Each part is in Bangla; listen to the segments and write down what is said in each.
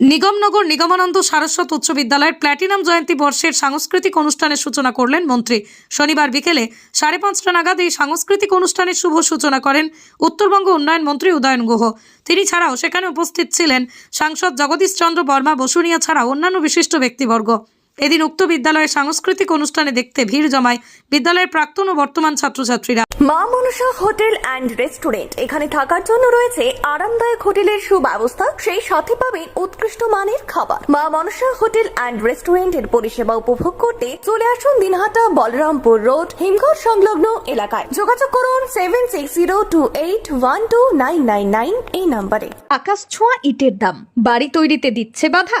নিগমনগর নিগমানন্দ সারস্বত উচ্চ বিদ্যালয়ের প্ল্যাটিনাম জয়ন্তী বর্ষের সাংস্কৃতিক অনুষ্ঠানের সূচনা করলেন মন্ত্রী। শনিবার বিকেলে সাড়ে পাঁচটা নাগাদ এই সাংস্কৃতিক অনুষ্ঠানের শুভ সূচনা করেন উত্তরবঙ্গ উন্নয়ন মন্ত্রী উদয়ন গুহ। তিনি ছাড়াও সেখানে উপস্থিত ছিলেন সাংসদ জগদীশ চন্দ্র বর্মা, বসুনিয়া ছাড়াও অন্যান্য বিশিষ্ট ব্যক্তিবর্গ। এদিন উক্ত বিদ্যালয়ের সাংস্কৃতিক অনুষ্ঠানে দেখতে ভিড় জমায় বিদ্যালয়ের প্রাক্তন ও বর্তমান ছাত্রছাত্রীরা। মা মনসা হোটেল অ্যান্ড রেস্টুরেন্ট। এখানে থাকার জন্য রয়েছে আরামদায়ক হোটেলের সুব্যবস্থা সেই সাথে পাবেন উৎকৃষ্ট মানের খাবার। মা মনসা হোটেল অ্যান্ড রেস্টুরেন্টের পরিষেবা উপভোগ করতে চলে আসুন দিনহাটা বলরামপুর রোড হিমঘর সংলগ্ন এলাকায়। যোগাযোগ করুন seven six zero two eight one two nine nine nine এই নম্বরে। আকাশ ছোঁয়া ইটের দাম। বাড়ি তৈরিতে দিচ্ছে বাধা?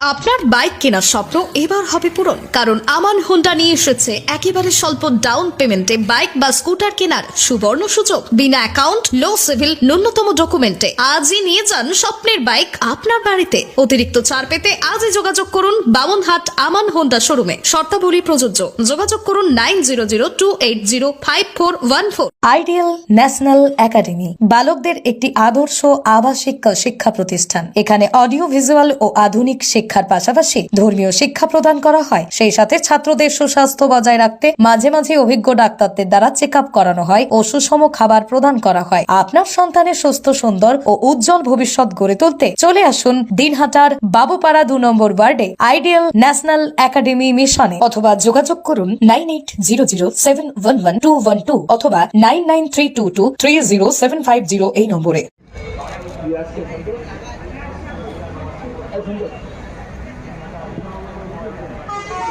আপনার বাইক কেনার স্বপ্ন এবার হবে পূরণ, কারণ আমান হোন্ডা নিয়ে এসেছে একেবারে স্বল্প ডাউন পেমেন্টে বাইক বা স্কুটার কেনার সুবর্ণ সুযোগ। বিনা অ্যাকাউন্ট লো সিভিল ন্যূনতম ডকুমেন্টে আজই নিয়ে যান স্বপ্নের বাইক আপনার বাড়িতে। অতিরিক্ত ছাড় পেতে আজই যোগাযোগ করুন বামনহাট আমান হোন্ডা শোরুমে শর্তাবলী প্রযোজ্য। যোগাযোগ করুন nine zero zero two eight zero five four one four ideal national academy বালকদের একটি আদর্শ আবাসিক শিক্ষা প্রতিষ্ঠান। এখানে অডিও ভিজুয়াল ও আধুনিক শিক্ষার পাশাপাশি ধর্মীয় শিক্ষা প্রদান করা হয়। সেই সাথে ছাত্রদের সুস্বাস্থ্য বজায় রাখতে মাঝে মাঝে অভিজ্ঞ ডাক্তারদের দ্বারা চেক করানো হয় ও সুষম খাবার প্রদান করা হয়। আপনার সন্তানের সুস্থ, সুন্দর ও উজ্জ্বল ভবিষ্যৎ গড়ে তুলতে চলে আসুন দিনহাটার বাবুপাড়া দু নম্বর ওয়ার্ডে আইডিয়াল ন্যাশনাল একাডেমি মিশনে অথবা যোগাযোগ করুন nine eight zero zero seven one one two one two অথবা nine nine three two two three zero seven five zero এই নম্বরে।